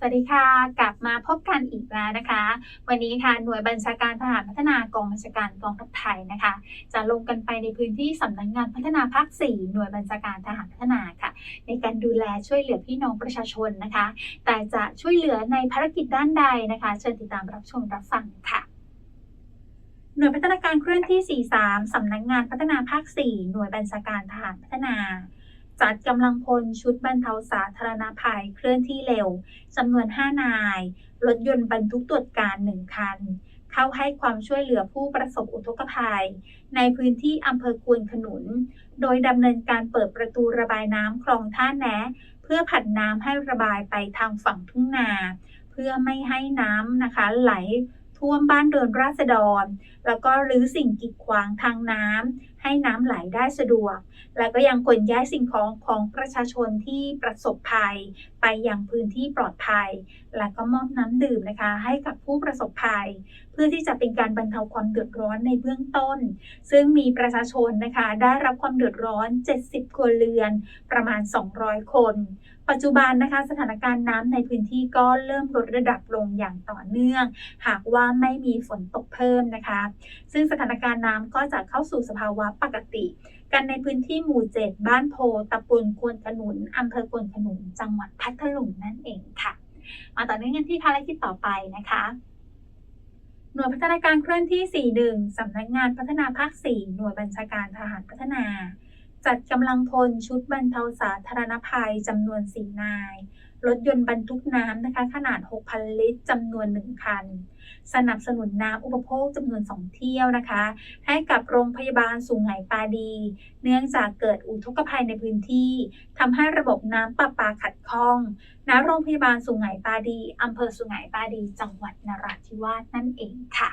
สวัสดีค่ะ กลับมาพบกันอีกแล้วนะคะ วันนี้ค่ะหน่วยบัญชาการทหารพัฒนากองบัญชาการกองทัพไทยนะคะ จะลงกันไปในพื้นที่สำนักงงานพัฒนาภาค 4 หน่วยบัญชาการทหารพัฒนาค่ะ ในการดูแลช่วยเหลือพี่น้องประชาชนนะคะ แต่จะช่วยเหลือในภารกิจด้านใดนะคะ เชิญติดตามรับชมรับฟังค่ะหน่วยพัฒนาการเคลื่อนที่ 43 สำนักงานพัฒนาภาค 4 หน่วยบัญชาการทหารพัฒนา จัดกำลังพลชุดบรรเทาสาธารณภัยเคลื่อนที่เร็วจำนวน 5 นาย รถยนต์บรรทุกตรวจการ 1 คัน เข้าให้ความช่วยเหลือผู้ประสบอุทกภัย ในพื้นที่อำเภอควนขนุน โดยดำเนินการเปิดประตูระบายน้ำคลองท่าแนะ เพื่อผันน้ำให้ระบายไปทางฝั่งทุ่งนา เพื่อไม่ให้น้ำนะคะไหลท่วมบ้านเรือนราษฎร แล้วก็รื้อสิ่งกีดขวางทางน้ำ ให้น้ำไหลได้สะดวก และก็ยังขนย้ายสิ่งของของประชาชนที่ประสบภัย ไปยังพื้นที่ปลอดภัย และก็มอบน้ำดื่มนะคะ ให้กับผู้ประสบภัย เพื่อที่จะเป็นการบรรเทาความเดือดร้อนในเบื้องต้น ซึ่งมีประชาชนนะคะ ได้รับความเดือดร้อน 70ครัวเรือน ประมาณ 200 คน ปัจจุบันนะคะสถานการณ์น้ำในพื้นที่ก็เริ่มลดระดับลงอย่างต่อเนื่อง หากว่าไม่มีฝนตกเพิ่มนะคะ ซึ่งสถานการณ์น้ำก็จะเข้าสู่สภาวะปกติ กันในพื้นที่หมู่7บ้านโพตะปูนควนขนุนอำเภอควนขนุน จังหวัดพัทลุงนั่นเองค่ะ มาต่อเนื่องกันที่ภารกิจต่อไปนะคะ หน่วยพัฒนาการเคลื่อนที่ 41สำนักงานพัฒนาภาค 4 หน่วยบัญชาการทหารพัฒนา จัดกำลังพลชุดบรรเทาสาธารณภัยจำนวน 4 นาย รถยนต์บรรทุกน้ำนะคะขนาด 6,000 ลิตรจำนวน 1 คัน สนับสนุนน้ำอุปโภคจำนวน 2 เที่ยวนะคะ ให้กับโรงพยาบาลสุไหงปาดี เนื่องจากเกิดอุทกภัยในพื้นที่ทำให้ระบบน้ำประปาขัดข้องณโรงพยาบาลสุไหงปาดีอำเภอสุไหงปาดี จังหวัดนราธิวาสนั่นเองค่ะ